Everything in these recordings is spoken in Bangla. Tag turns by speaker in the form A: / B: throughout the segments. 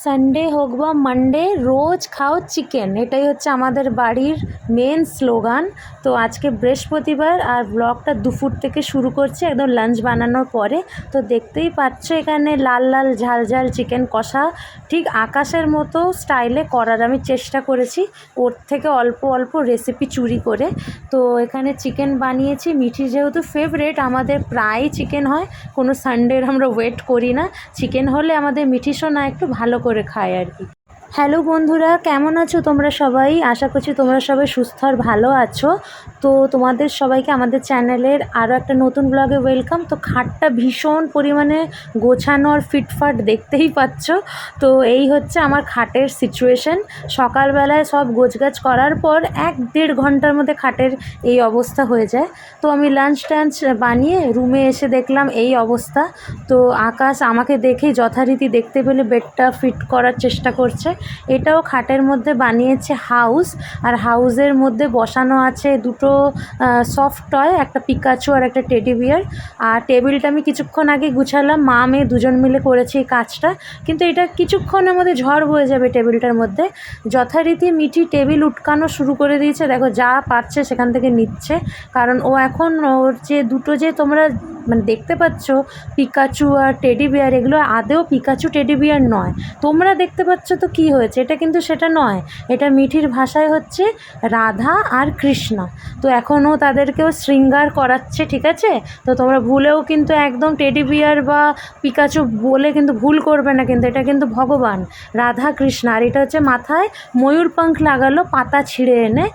A: সানডে হোক বা মানডে রোজ খাও চিকেন এটাই হচ্ছে আমাদের বাড়ির মেন স্লোগান তো আজকে বৃহস্পতিবার আর ব্লগটা দুপুর থেকে শুরু করছি, একদম লাঞ্চ বানানোর পরে। তো দেখতেই পাচ্ছ এখানে লাল লাল ঝাল ঝাল চিকেন কষা। ঠিক আকাশের মতো স্টাইলে করার আমি চেষ্টা করেছি, ওর থেকে অল্প অল্প রেসিপি চুরি করে। তো এখানে চিকেন বানিয়েছি, মিঠি যেহেতু ফেভারেট আমাদের প্রায় চিকেন হয়। কোনো সানডের আমরা ওয়েট করি না। চিকেন হলে আমাদের মিঠি সোনা একটু ভালো করে খায় আর কি। হ্যালো বন্ধুরা, কেমন আছো তোমরা সবাই? আশা করছি তোমরা সবাই সুস্থ আর ভালো আছো। তো তোমাদের সবাইকে আমাদের চ্যানেলের আরও একটা নতুন ব্লগে ওয়েলকাম তো খাটটা ভীষণ পরিমাণে গোছানো আর ফিটফাট দেখতেই পাচ্ছ। তো এই হচ্ছে আমার খাটের সিচুয়েশন সকালবেলায় সব গোছগাছ করার পর এক দেড় ঘণ্টার মধ্যে খাটের এই অবস্থা হয়ে যায়। তো আমি লাঞ্চ টাঞ্চ বানিয়ে রুমে এসে দেখলাম এই অবস্থা। তো আকাশ আমাকে দেখেই যথারীতি দেখতে পেলে বেডটা ফিট করার চেষ্টা করছে। এটাও খাটের মধ্যে বানিয়েছে হাউস, আর হাউসের মধ্যে বসানো আছে দুটো সফট টয় একটা পিকাচু আর একটা টেডি বিয়ার আর টেবিলটা আমি কিছুক্ষণ আগে গুছালাম। মা, মেয়ে দুজন মিলে করেছি এই কাজটা, কিন্তু এটা কিছুক্ষণের মধ্যে ঝড় বয়ে যাবে টেবিলটার মধ্যে। যথারীতি মিঠি টেবিল উটকানো শুরু করে দিয়েছে। দেখো, যা পারছে সেখান থেকে নিচ্ছে। কারণ ও এখন, ওর যে দুটো যে তোমরা মানে দেখতে পাচ্ছ পিকাচু আর টেডি বিয়ার এগুলো আদেও পিকাচু টেডি বিয়ার নয়। তোমরা দেখতে পাচ্ছ তো কি হয়েছে, এটা কিন্তু সেটা নয়। এটা মিঠির ভাষায় হচ্ছে রাধা আর কৃষ্ণা। তো এখনও তাদেরকেও শৃঙ্গার করাচ্ছে, ঠিক আছে? তো তোমরা ভুলেও কিন্তু একদম টেডি বিয়ার বা পিকাচু বলে কিন্তু ভুল করবে না কিন্তু, এটা কিন্তু ভগবান, রাধা কৃষ্ণ। আর এটা হচ্ছে মাথায় ময়ূর পাঙ্খ লাগালো পাতা ছিঁড়ে এনে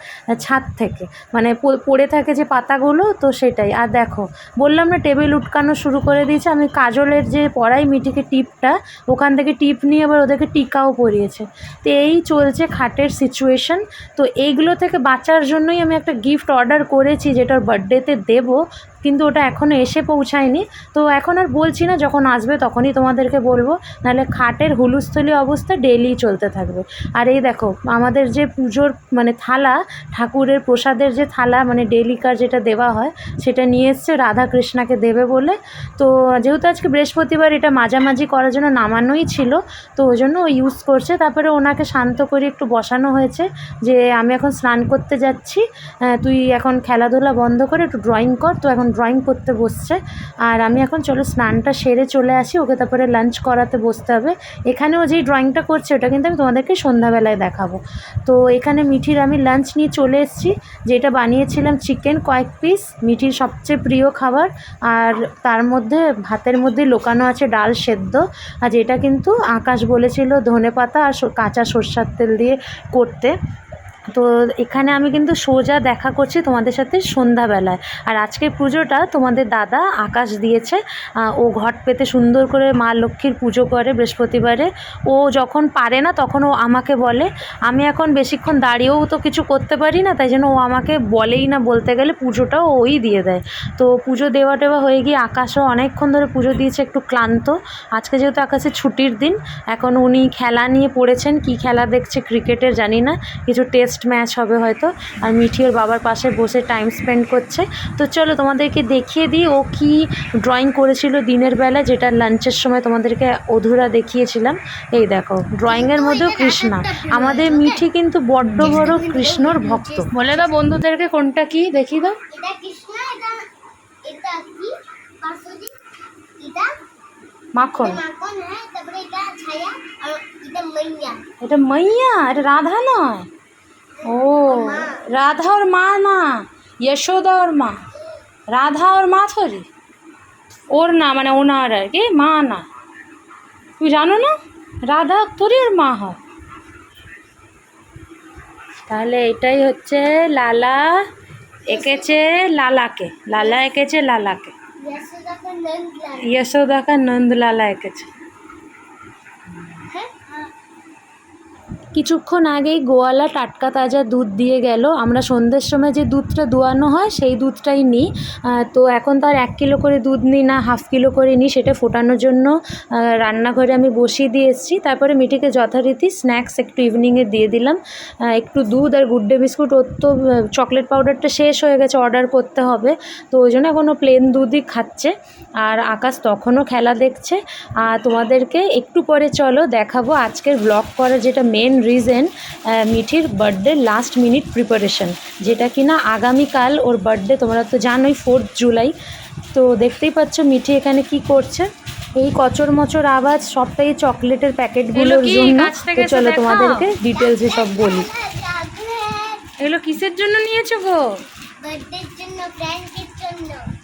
A: ছাদ থেকে। মানে পড়ে থাকে যে পাতাগুলো, তো সেটাই। আর দেখো, বললাম না টেবিল উটকানো শুরু করে দিয়েছে। আমি কাজলের যে পড়াই মিটিকে টিপটা, ওখান থেকে টিপ নিয়ে আবার ওদেরকে টিকাও পরিয়েছে। তো এই চলছে খাটের সিচুয়েশন তো এইগুলো থেকে বাঁচার জন্যই আমি একটা গিফট অর্ডার করেছি, যেটার বার্থডেতে দেবো। কিন্তু ওটা এখনও এসে পৌঁছায়নি। তো এখন আর বলছি না, যখন আসবে তখনই তোমাদেরকে বলব। নাহলে খাটের হুলুস্থলি অবস্থা ডেলি চলতে থাকবে। আর এই দেখো, আমাদের যে পুজোর মানে থালা, ঠাকুরের প্রসাদের যে থালা মানে ডেলিকার যেটা দেওয়া হয়, সেটা নিয়ে এসছে রাধা কৃষ্ণাকে দেবে বলে। তো যেহেতু আজকে বৃহস্পতিবার, এটা মাঝামাঝি করার জন্য নামানোই ছিল, তো ওই জন্য ও ইউজ করছে। তারপরে ওনাকে শান্ত করে একটু বসানো হয়েছে যে, আমি এখন স্নান করতে যাচ্ছি। তুই এখন খেলাধুলা বন্ধ করে একটু ড্রয়িং কর, তো এখন ড্রয়িং করতে বসছে। আর আমি এখন, চলো স্নানটা সেরে চলে আসি, ওকে তারপরে লাঞ্চ করাতে বসতে হবে। এখানেও যেই ড্রয়িংটা করছে, ওটা কিন্তু আমি তোমাদেরকে সন্ধ্যাবেলায় দেখাবো। তো এখানে মিঠির আমি লাঞ্চ নিয়ে চলে এসেছি। যেটা বানিয়েছিলাম চিকেন কয়েক পিস মিঠির সবচেয়ে প্রিয় খাবার। আর তার মধ্যে, ভাতের মধ্যে লোকানো আছে ডাল সেদ্ধ। আর যেটা কিন্তু আকাশ বলেছিল ধনে পাতা আর কাঁচা সর্ষার তেল দিয়ে করতে। তো এখানে আমি কিন্তু সোজা দেখা করছি তোমাদের সাথে সন্ধ্যাবেলায়। আর আজকের পুজোটা তোমাদের দাদা আকাশ দিয়েছে। ও ঘট পেতে সুন্দর করে মা লক্ষ্মীর পুজো করে বৃহস্পতিবারে। ও যখন পারে না তখন ও আমাকে বলে। আমি এখন বেশিক্ষণ দাঁড়িয়েও তো কিছু করতে পারি না, তাই জন্য ও আমাকে বলেই না বলতে গেলে পুজোটাও ওই দিয়ে দেয়। তো পুজো দেওয়া টেওয়া হয়ে গিয়ে আকাশও অনেকক্ষণ ধরে পুজো দিয়েছে, একটু ক্লান্ত। আজকে যেহেতু আকাশে ছুটির দিন, এখন উনি খেলা নিয়ে পড়েছেন, কি খেলা দেখছে ক্রিকেটের জানি না। কিছু টেস্ট ম্যাচ হবে হয়তো। আর মিঠি ওর বাবার পাশে বসে টাইম স্পেন্ড করছে। তো চলো তোমাদেরকে দেখিয়ে দিই ও কি ড্রয়িং করেছিল দিনের বেলা যেটা লাঞ্চের সময় তোমাদেরকে অধুরা দেখিয়েছিলাম। এই দেখো ড্রয়িংয়ের মধ্যেও কৃষ্ণা। আমাদের মিঠি কিন্তু বড্ড বড় কৃষ্ণর ভক্ত। বলে দাও বন্ধুদেরকে কোনটা কি দেখি দাও। মাখন।
B: এটা মাইয়া
A: এটা রাধা নয়। ও রাধা ওর মা না যশোদা ওর মা। রাধা ওর মা থরি? ওর না মানে ওনার আর কি মা না। তুমি জানো না? রাধা তোরই ওর মা হয়। তাহলে এটাই হচ্ছে লালা এঁকেছে লালাকে। লালা এঁকেছে লালাকে।
B: যশোদাকে নন্দ
A: যশোদাকে নন্দ লালা এঁকেছে
B: হ্যাঁ
A: কিছুক্ষণ আগেই গোয়ালা টাটকা তাজা দুধ দিয়ে গেল। আমরা সন্ধ্যের সময় যে দুধটা দোয়ানো হয়, সেই দুধটাই নিই। তো এখন তার এক কিলো করে দুধ নিই না, হাফ কিলো করে নিই, সেটা ফোটানোর জন্য রান্নাঘরে আমি বসিয়ে দিয়ে এসেছি। তারপরে মিঠিকে যথারীতি স্ন্যাক্স একটু ইভিনিংয়ে দিয়ে দিলাম। একটু দুধ আর গুড ডে বিস্কুট, ওর তো চকলেট পাউডারটা শেষ হয়ে গেছে অর্ডার করতে হবে। তো ওই জন্য এখনও প্লেন দুধই খাচ্ছে। আর আকাশ তখনও খেলা দেখছে। আর তোমাদেরকে একটু পরে চলো, দেখাবো আজকের ব্লগ করার যেটা মেন রিজন মিঠির বার্থডে লাস্ট মিনিট প্রিপারেশন যেটা কি না আগামীকাল ওর বার্থডে তোমরা তো জানোই ফোর্থ জুলাই। তো দেখতেই পাচ্ছ মিঠি এখানে কি করছে? এই কচর মচর আওয়াজ সবটাই চকলেটের প্যাকেটগুলোর জন্য। তো চলো তোমাদেরকে ডিটেলসে সব বলি।
B: এগুলো কিসের জন্য নিয়েছো গো?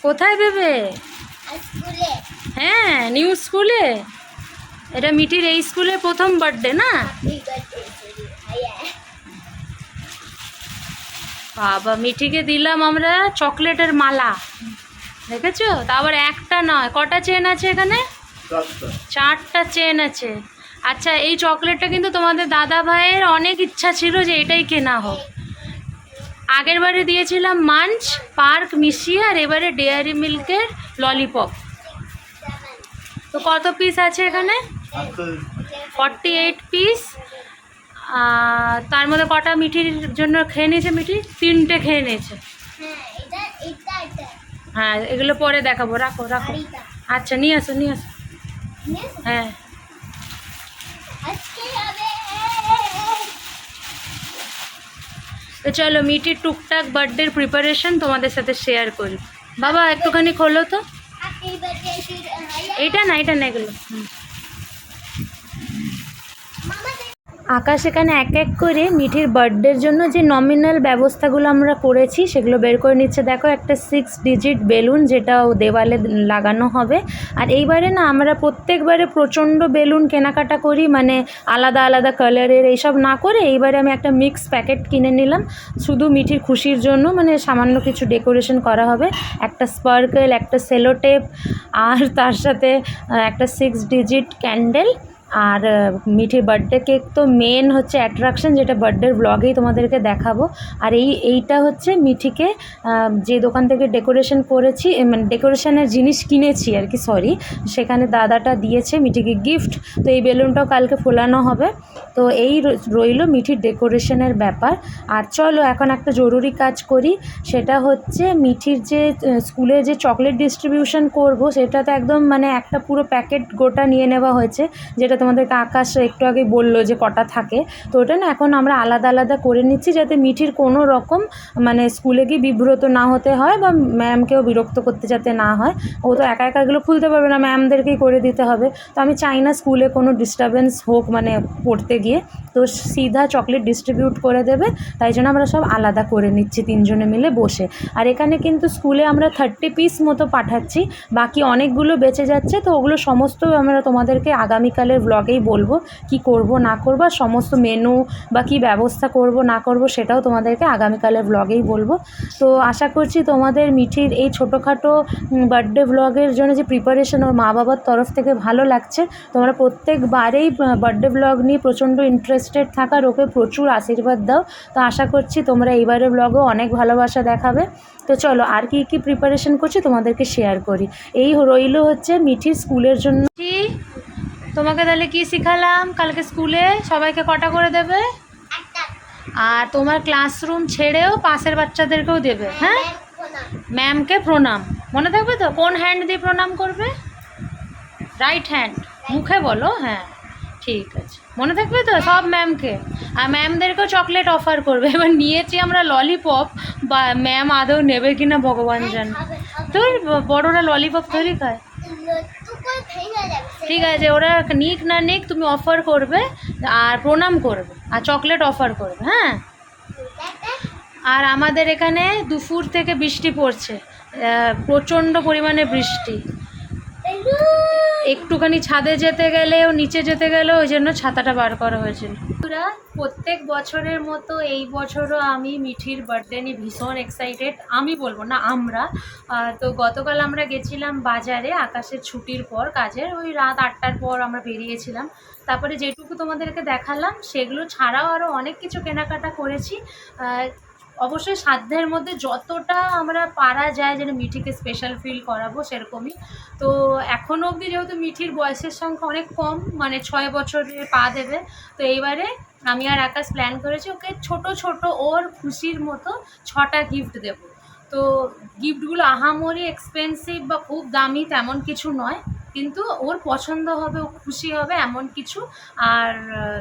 B: কোথায় দেবে? হ্যাঁ নিউ স্কুলে এটা মিটির এই স্কুলের প্রথম বার্থডে না? বাবা মিঠিকে দিলাম আমরা চকলেটের মালা। দেখেছ? তা আবার একটা নয়। কটা চেন আছে এখানে? চারটা। চেন আছে। আচ্ছা এই চকলেটটা কিন্তু তোমাদের দাদা ভাইয়ের অনেক ইচ্ছা ছিল যে এটাই কেনা হোক। আগের বারে দিয়েছিলাম মাঞ্চ পার্ক মিশিয়ে আর এবারে ডেয়ারি মিল্কের ললিপপ। তো কত পিস আছে এখানে? ফর্টি এইট পিস তার মধ্যে কটা মিঠির জন্য খেয়ে নিয়েছে মিঠি? তিনটে খেয়ে নিয়েছে।
C: হ্যাঁ এটা এটা এটা
B: এগুলো পরে দেখাবো। রাখো রাখো। আচ্ছা নিয়ে আসো নিয়ে আসো। হ্যাঁ। তো চলো মিটির টুকটাক বার্থডের প্রিপারেশন তোমাদের সাথে শেয়ার করি। বাবা একটুখানি খোলো তো। এইটা না এটা না এগুলো। হুম।
A: আকাশ এখানে এক এক করে মিঠির বার্থডের জন্য যে নমিনাল ব্যবস্থাগুলো আমরা করেছি, সেগুলো বের করে নিচ্ছে। দেখো, একটা সিক্স ডিজিট বেলুন যেটা দেওয়ালে লাগানো হবে। আর এইবারে না, আমরা প্রত্যেকবারে প্রচণ্ড বেলুন কেনাকাটা করি মানে আলাদা আলাদা কালারের এইসব না করে এইবারে আমি একটা মিক্স প্যাকেট কিনে নিলাম। শুধু মিঠির খুশির জন্য মানে সামান্য কিছু ডেকোরেশন করা হবে। একটা স্পার্কেল একটা সেলোটেপ আর তার সাথে একটা সিক্স ডিজিট ক্যান্ডেল আর মিঠির বার্থডে কেক তো মেন হচ্ছে অ্যাট্রাকশন যেটা বার্থডের ব্লগেই তোমাদেরকে দেখাবো। আর এই, এইটা হচ্ছে মিঠিকে যে দোকান থেকে ডেকোরেশন করেছি মানে ডেকোরেশনের জিনিস কিনেছি আর কি সরি সেখানে দাদাটা দিয়েছে মিঠিকে গিফট তো এই বেলুনটাও কালকে ফোলানো হবে। তো এই রইল মিঠির ডেকোরেশনের ব্যাপার। আর চলো, এখন একটা জরুরি কাজ করি, সেটা হচ্ছে মিঠির যে স্কুলে যে চকলেট ডিস্ট্রিবিউশন করব, সেটা তো একদম মানে একটা পুরো প্যাকেট গোটা নিয়ে নেওয়া হয়েছে, যেটা তোমাদেরকে আকাশ একটু আগে বলল যে কটা থাকে। তো ওটা না এখন আমরা আলাদা আলাদা করে নিচ্ছি যাতে মিঠির কোনো রকম মানে স্কুলে গিয়ে বিব্রত না হতে হয় বা ম্যামকেও বিরক্ত করতে যাতে না হয়। ও তো একা একা এগুলো খুলতে পারবে না, ম্যামদেরকেই করে দিতে হবে। তো আমি চাই না স্কুলে কোনো ডিস্টারবেন্স হোক মানে পড়তে গিয়ে। তো সিধা চকলেট ডিস্ট্রিবিউট করে দেবে, তাই জন্য আমরা সব আলাদা করে নিচ্ছি তিনজনে মিলে বসে। আর এখানে কিন্তু স্কুলে আমরা থার্টি পিস মতো পাঠাচ্ছি, বাকি অনেকগুলো বেঁচে যাচ্ছে, তো ওগুলো সমস্ত আমরা তোমাদেরকে আগামীকালের ব্লগেই বলব কি করব, না করব সমস্ত মেনু বা কি ব্যবস্থা করব, না করব সেটাও তোমাদেরকে আগামীকালের ব্লগেই বলব। তো আশা করছি তোমাদের মিঠির এই ছোটোখাটো বার্থডে ব্লগের জন্য যে প্রিপারেশন ওর মা বাবার তরফ থেকে ভালো লাগছে, তোমরা প্রত্যেকবারেই বার্থডে ব্লগ নিয়ে প্রচণ্ড ইন্টারেস্টেড থাকার ওকে প্রচুর আশীর্বাদ দাও। তো আশা করছি তোমরা এইবারের ব্লগও অনেক ভালোবাসা দেখাবে। তো চলো আর কি কি প্রিপারেশন করছি তোমাদেরকে শেয়ার করি। এই রইল হচ্ছে মিঠির স্কুলের জন্য।
B: তোমাকে তাহলে কি শিখালাম? কালকে স্কুলে সবাইকে কটা করে দেবে? আর তোমার ক্লাসরুম ছেড়েও পাশের বাচ্চাদেরকেও দেবে হ্যাঁ? ম্যামকে প্রণাম। মনে থাকবে তো? কোন হ্যান্ড দিয়ে প্রণাম করবে? রাইট হ্যান্ড মুখে বলো হ্যাঁ। ঠিক আছে। মনে থাকবে তো? সব ম্যামকে আর ম্যামদেরকেও চকলেট অফার করবে। এবার নিয়েছি আমরা ললিপপ বা ম্যাম আদৌ নেবে কিনা ভগবান জানে। তোর বড়রা ললিপপ তৈরি খায়
C: লট্টু করে ভেঙে যাবে
B: ঠিক আছে, ওরা নিক না নিক তুমি অফার করবে আর প্রণাম করবে আর চকলেট অফার করবে হ্যাঁ? আর আমাদের এখানে দুপুর থেকে বৃষ্টি পড়ছে প্রচণ্ড পরিমাণে বৃষ্টি। একটুখানি ছাদে যেতে গেলেও, নিচে যেতে গেলেও ওই জন্য ছাতাটা বার করা হয়েছিল প্রত্যেক বছরের মতো এই বছরও আমি মিঠির বার্থডে নিয়ে ভীষণ এক্সাইটেড আমি বলব না, আমরা। তো গতকাল আমরা গেছিলাম বাজারে আকাশের ছুটির পর, কাজের ওই রাত আটটার পর আমরা বেরিয়েছিলাম।
A: তারপরে যেটুকু তোমাদেরকে দেখালাম, সেগুলো ছাড়াও আরও অনেক কিছু কেনাকাটা করেছি। অবশ্যই সাধ্যের মধ্যে যতটা আমরা পারা যায় যেন মিঠিকে স্পেশাল ফিল করাবো সেরকমই। তো এখনও অবধি যেহেতু মিঠির বয়সের সংখ্যা অনেক কম মানে ছয় বছরে পা দেবে, তো এইবারে আমি আর আকাশ প্ল্যান করেছি ওকে ছোট ছোট ওর খুশির মতো ছটা গিফট দেব। তো গিফটগুলো আহামরি এক্সপেন্সিভ বা খুব দামি তেমন কিছু নয়। কিন্তু ওর পছন্দ হবে, ও খুশি হবে এমন কিছু। আর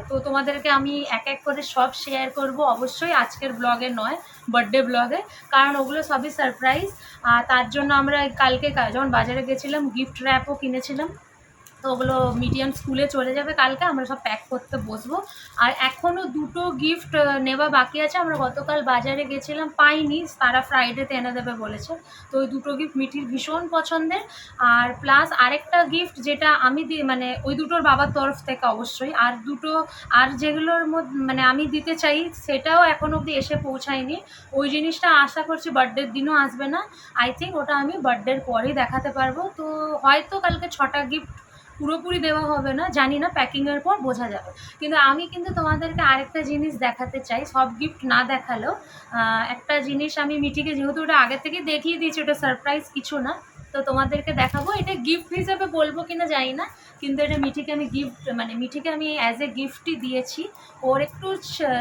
A: তো তোমাদেরকে আমি এক এক করে সব শেয়ার করব। অবশ্যই আজকের ব্লগে নয় বার্থডে ব্লগে কারণ ওগুলো সবই সারপ্রাইজ আর তার জন্য আমরা কালকে যখন বাজারে গেছিলাম গিফট র্যাপও কিনেছিলাম। তো ওগুলো মিডিয়াম স্কুলে চলে যাবে কালকে, আমরা সব প্যাক করতে বসবো। আর এখনও দুটো গিফট নেওয়া বাকি আছে। আমরা গতকাল বাজারে গেছিলাম, পাইনি, তারা ফ্রাইডেতে এনে দেবে বলেছে। তো ওই দুটো গিফট মিঠির ভীষণ পছন্দের। আর প্লাস আরেকটা গিফট যেটা আমি মানে ওই দুটোর বাবার তরফ থেকে অবশ্যই। আর দুটো, আর যেগুলোর মধ্যে মানে আমি দিতে চাই, সেটাও এখন অবধি এসে পৌঁছায়নি। ওই জিনিসটা আশা করছি বার্থডের দিনও আসবে না। আই থিঙ্ক ওটা আমি বার্থডের পরেই দেখাতে পারব। তো হয়তো কালকে ছটা গিফট পুরোপুরি দেওয়া হবে না, জানি না প্যাকিংয়ের পর বোঝা যাবে। কিন্তু আমি কিন্তু তোমাদেরকে আরেকটা জিনিস দেখাতে চাই, সব গিফট না দেখালেও একটা জিনিস আমি মিঠিকে যেহেতু ওটা আগে থেকে দেখিয়ে দিয়েছি, ওটা সারপ্রাইজ কিছু না। তো তোমাদেরকে দেখাবো, এটা গিফট হিসেবে বলব কিনা জানি না, কিন্তু এটা মিঠিকে আমি গিফট মানে মিঠিকে আমি অ্যাজ এ গিফটই দিয়েছি। ওর একটু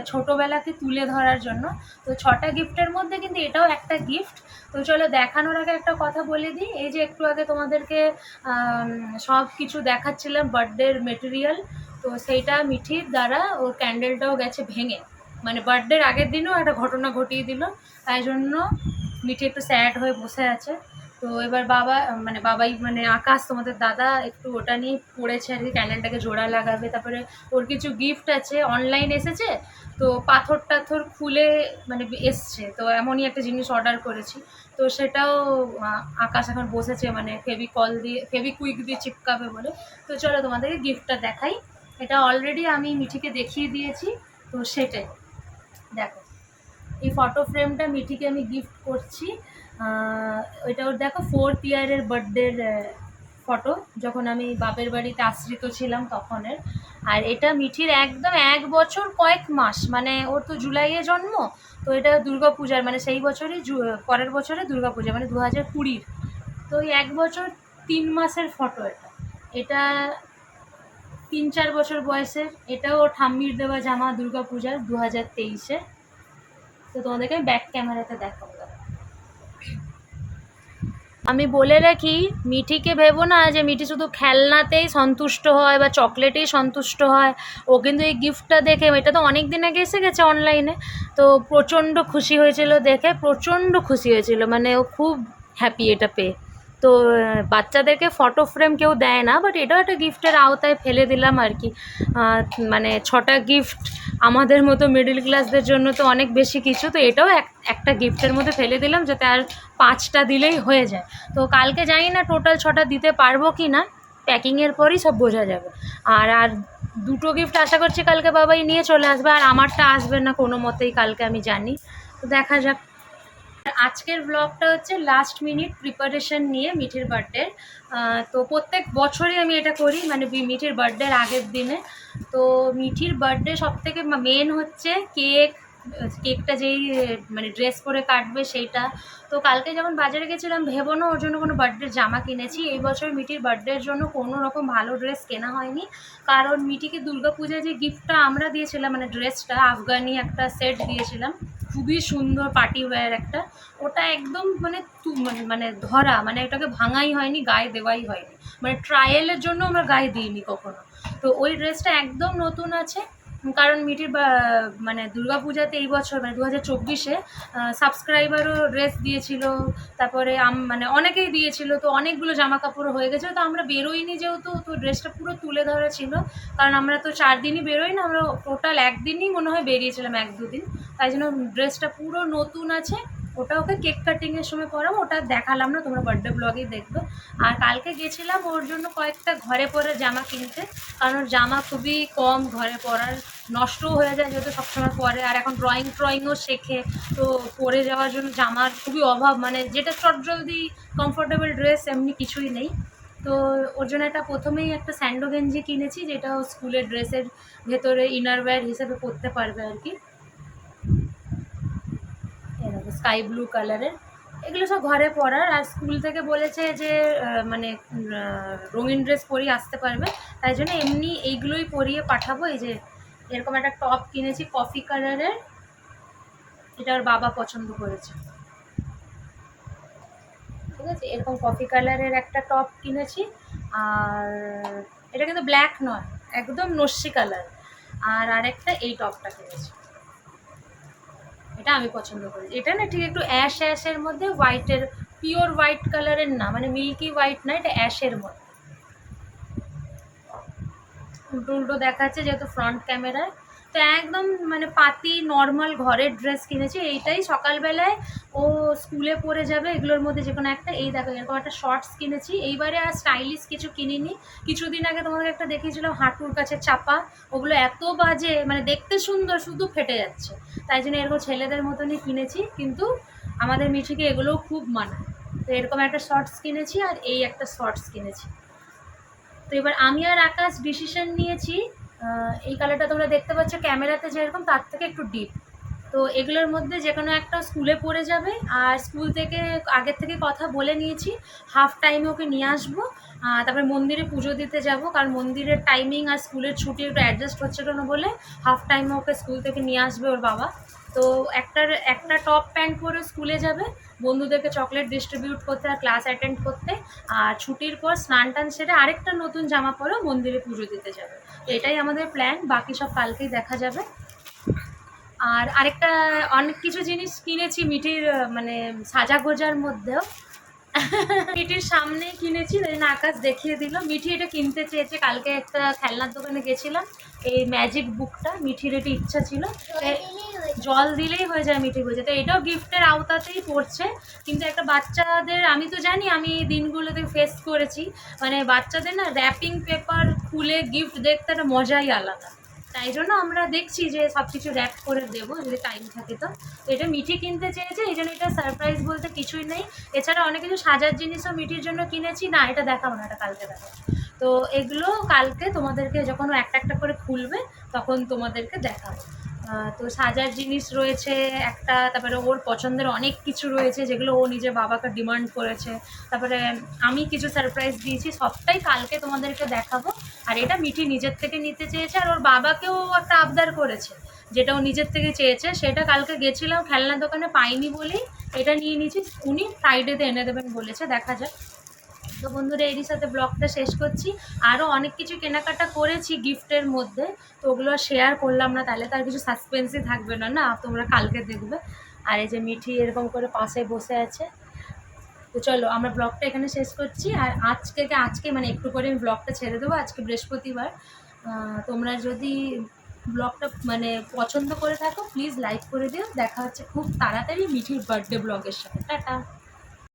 A: ছোটোবেলাকে তুলে ধরার জন্য। তো ছটা গিফটের মধ্যে কিন্তু এটাও একটা গিফট তো চলো দেখানোর আগে একটা কথা বলে দিই। এই যে একটু আগে তোমাদেরকে সব কিছু দেখাচ্ছিলাম বার্থডের মেটেরিয়াল তো সেইটা মিঠির দ্বারা ওর ক্যান্ডেলটাও গেছে ভেঙে। মানে বার্থডের আগের দিনও একটা ঘটনা ঘটিয়ে দিল। তাই জন্য মিঠি একটু স্যাড হয়ে বসে আছে। তো এবার বাবা মানে বাবাই মানে আকাশ, তোমাদের দাদা একটু ওটা নিয়ে পড়েছে আর কি ক্যান্ডেলটাকে জোড়া লাগাবে। তারপরে ওর কিছু গিফট আছে অনলাইন এসেছে, তো পাথর টাথর খুলে মানে এসছে, তো এমনই একটা জিনিস অর্ডার করেছি। তো সেটাও আকাশ এখন বসেছে মানে ফেভিকল দিয়ে ফেভিকুইক দিয়ে চিপকাবে বলে। তো চলো তোমাদেরকে গিফটটা দেখাই। এটা অলরেডি আমি মিঠিকে দেখিয়ে দিয়েছি, তো সেটাই। দেখো, এই ফটো ফ্রেমটা মিঠিকে আমি গিফট করছি। ওইটা ওর দেখো ফোর্থ ইয়ারের বার্থডের ফটো যখন আমি বাপের বাড়িতে আশ্রিত ছিলাম তখনের। আর এটা মিঠির একদম এক বছর কয়েক মাস মানে ওর তো জুলাইয়ে জন্ম, তো এটা দুর্গা পূজার মানে সেই বছরই পরের বছরে দুর্গা পূজা মানে দু হাজার কুড়ির। তো ওই এক বছর তিন মাসের ফটো এটা। এটা তিন চার বছর বয়সের, এটাও ঠাম্মির দেওয়া জামা দুর্গা পূজার দু হাজার তেইশে। তো তোমাদেরকে ব্যাক ক্যামেরাতে দেখাবো। আমি বলে রাখি, মিঠিকে ভেবো না যে মিঠি শুধু খেলনাতেই সন্তুষ্ট হয় বা চকলেটেই সন্তুষ্ট হয়। ও কিন্তু এই গিফটটা দেখে, এটা তো অনেক দিন আগে এসে গেছে অনলাইনে তো প্রচণ্ড খুশি হয়েছিল দেখে, প্রচণ্ড খুশি হয়েছিল। মানে ও খুব হ্যাপি এটা পেয়ে। তো বাচ্চাদেরকে ফটো ফ্রেম কেউ দেয় না বাট এটাও একটা গিফটের আওতায় ফেলে দিলাম আর কি। মানে ছটা গিফট আমাদের মতো মিডল ক্লাসদের জন্য তো অনেক বেশি কিছু, তো এটাও এক, একটা গিফটের মধ্যে ফেলে দিলাম যাতে আর পাঁচটা দিলেই হয়ে যায়। তো কালকে জানি না টোটাল ছটা দিতে পারব কি না প্যাকিংয়ের পরই সব বোঝা যাবে। আর আর দুটো গিফট আশা করছি কালকে বাবাই নিয়ে চলে আসবে, আর আমারটা আসবে না কোনো মতেই কালকে আমি জানি। তো দেখা যাক। আজকের ব্লগটা হচ্ছে লাস্ট মিনিট প্রিপারেশন নিয়ে মিঠির বার্থডের তো প্রত্যেক বছরই আমি এটা করি মানে মিঠির বার্থডের আগের দিনে। তো মিঠির বার্থডে সব থেকে মেন হচ্ছে কেক কেকটা যেই মানে ড্রেস পরে কাটবে সেইটা। তো কালকে যখন বাজারে গেছিলাম, ভেবো না ওর জন্য কোনো বার্থডের জামা কিনেছি। এই বছর মিঠির বার্থডের জন্য কোনো রকম ভালো ড্রেস কেনা হয়নি। কারণ মিঠিকে দুর্গাপূজায় যে গিফটটা আমরা দিয়েছিলাম মানে ড্রেসটা আফগানি একটা সেট দিয়েছিলাম খুবই সুন্দর পার্টি ওয়্যার একটা। ওটা একদম মানে মানে- মানে ধরা মানে ওটাকে ভাঙাই হয়নি, গায়ে দেওয়াই হয়নি। মানে ট্রায়ালের জন্য আমরা গায়ে দিইনি কখনো। তো ওই ড্রেসটা একদম নতুন আছে। কারণ মিটির মানে দুর্গাপূজাতে এই বছর মানে দু হাজার চব্বিশে সাবস্ক্রাইবারও ড্রেস দিয়েছিল, তারপরে আম- মানে অনেকেই দিয়েছিল, তো অনেকগুলো জামা কাপড় হয়ে গেছিল তো আমরা বেরোইনি যেহেতু, তো ড্রেসটা পুরো তুলে ধরা ছিল, কারণ আমরা তো চার দিনই বেরোই না, আমরা টোটাল একদিনই মনে হয় বেরিয়েছিলাম, এক দুদিন, তাই জন্য ড্রেসটা পুরো নতুন আছে ওটা ওকে কেক কাটিংয়ের সময় পরাবো, ওটা দেখালাম না, তোমরা বার্থডে ব্লগেই দেখবে। আর কালকে গেছিলাম, ওর জন্য কয়েকটা ঘরে পরে জামা কিনতে, কারণ ওর জামা খুবই কম ঘরে পরার, নষ্টও হয়ে যায় যেহেতু সবসময় পরে, আর এখন ড্রয়িং ট্রয়িংও শেখে। তো পরে যাওয়ার জন্য জামার খুবই অভাব মানে যেটা চটজলদি কমফোর্টেবল ড্রেস এমনি কিছুই নেই। তো ওর জন্য একটা প্রথমেই একটা স্যান্ডো গেঞ্জি কিনেছি, যেটা স্কুলের ড্রেসের ভেতরে ইনারওয়্যার হিসেবে পরতে পারবে আর কি। স্কাই ব্লু কালারের। এগুলো সব ঘরে পরার। আর স্কুল থেকে বলেছে যে মানে রঙিন ড্রেস পরিয়ে আসতে পারবে। তাই জন্য এমনি এইগুলোই পরিয়ে পাঠাবো। এই যে, এরকম একটা টপ কিনেছি কফি কালারের। এটা ওর বাবা পছন্দ করেছে। ঠিক আছে? এরকম কফি কালারের একটা টপ কিনেছি। আর এটা কিন্তু ব্ল্যাক নয়, একদম নস্যি কালার। আর আরেকটা এই টপটা কিনেছি। এটা আমি পছন্দ করি। এটা না ঠিক একটু অ্যাশ অ্যাশের মধ্যে হোয়াইটের পিওর হোয়াইট কালারের না মানে মিল্কি হোয়াইট না, এটা অ্যাশের মধ্যে। উল্টো উল্টো দেখাচ্ছে যেহেতু ফ্রন্ট ক্যামেরায় তো একদম মানে পাতি নর্মাল ঘরের ড্রেস কিনেছি, এইটাই সকালবেলায় ও স্কুলে পরে যাবে, এগুলোর মধ্যে যে কোনো একটা, এই দেখো এরকম একটা শর্টস কিনেছি, এইবারে আর স্টাইলিশ কিছু কিনিনি, কিছুদিন আগে তোমাদের একটা দেখিয়েছিলাম হাঁটুর কাছে চাপা, ওগুলো এত বাজে মানে দেখতে সুন্দর, শুধু ফেটে যাচ্ছে, তাই জন্য এরকম ছেলেদের মতনই কিনেছি, কিন্তু আমাদের মিঠিকে এগুলোও খুব মানায় তো এরকম একটা শর্টস কিনেছি আর এই একটা শর্টস কিনেছি। তো এবার আমি আর আকাশ ডিসিশন নিয়েছি এই কালারটা তোমরা দেখতে পাচ্ছ ক্যামেরাতে যেরকম, তার থেকে একটু ডিপ তো এগুলোর মধ্যে যে কোনো একটা স্কুলে পড়ে যাবে। আর স্কুল থেকে আগের থেকে কথা বলে নিয়েছি হাফ টাইমে ওকে নিয়ে আসব। তারপরে মন্দিরে পুজো দিতে যাব, কারণ মন্দিরের টাইমিং আর স্কুলের ছুটি একটু অ্যাডজাস্ট হচ্ছিল না বলে হাফ টাইমে ওকে স্কুল থেকে নিয়ে আসবে ওর বাবা। তো একটার, একটা টপ প্যান্ট পরে স্কুলে যাবে। বন্ধুদেরকে চকলেট ডিস্ট্রিবিউট করতে আর ক্লাস অ্যাটেন্ড করতে আর ছুটির পর স্নান টান সেরে আরেকটা নতুন জামা পরেও মন্দিরে পুজো দিতে যাবে। এটাই আমাদের প্ল্যান বাকি সব কালকেই দেখা যাবে। আর আরেকটা অনেক কিছু জিনিস কিনেছি মিটির মানে সাজা গোজার মধ্যেও। মিঠির সামনে কিনেছি ওই জন্য আকাশ দেখিয়ে দিল। মিঠি এটা কিনতে চেয়েছে কালকে একটা খেলনার দোকানে গেছিলাম এই ম্যাজিক বুকটা মিঠির এটা ইচ্ছা ছিল।
D: জল দিলেই হয়ে যায়।
A: জল দিলেই হয়ে যায় মিঠি বুঝে তো এটাও গিফটের আওতাতেই পড়ছে কিন্তু একটা বাচ্চাদের আমি তো জানি আমি দিনগুলোতে ফেস করেছি। মানে বাচ্চাদের না র্যাপিং পেপার খুলে গিফট দেখতে একটা মজাই আলাদা। তাই জন্য আমরা দেখছি যে সব কিছু র্যাপ করে দেবো, যদি টাইম থাকে তো। এটা মিঠি কিনতে চেয়েছে, এই জন্য এটা সারপ্রাইজ বলতে কিছুই নেই। এছাড়া অনেক কিছু সাজার জিনিসও মিঠির জন্য কিনেছি। না, এটা দেখাবো না, এটা কালকে দেখাবো। তো এগুলো কালকে তোমাদেরকে যখন একটা একটা করে খুলবে, তখন তোমাদেরকে দেখাবো। তো সাজার জিনিস রয়েছে একটা, তারপরে ওর পছন্দের অনেক কিছু রয়েছে যেগুলো ও নিজের বাবাকে ডিমান্ড করেছে। তারপরে আমি কিছু সারপ্রাইজ দিয়েছি, সবটাই কালকে তোমাদেরকে দেখাবো। আর এটা মিঠি নিজের থেকে নিতে চেয়েছে আর ওর বাবাকেও একটা আবদার করেছে। যেটা ও নিজের থেকে চেয়েছে, সেটা কালকে গেছিলাম, খেলনার দোকানে পাইনি বলেই এটা নিয়ে নিয়েছি। উনি ফ্রাইডেতে এনে দেবেন বলেছে, দেখা যাক। তো বন্ধুরা, এরই সাথে ব্লগটা শেষ করছি। আরও অনেক কিছু কেনাকাটা করেছি গিফটের মধ্যে, তো ওগুলো শেয়ার করলাম না, তাহলে তার কিছু সাসপেন্সই থাকবে না না? তোমরা কালকে দেখবে। আর এই যে মিঠি এরকম করে পাশে বসে আছে। তো চলো, আমরা ব্লগটা এখানে শেষ করছি। আর আজকে আজকে মানে একটু করে আমি ব্লগটা ছেড়ে দেবো, আজকে বৃহস্পতিবার। তোমরা যদি ব্লগটা মানে পছন্দ করে থাকো প্লিজ লাইক করে দিও। দেখা হচ্ছে খুব তাড়াতাড়ি মিঠির বার্থডে ব্লগের সাথে। টাটা।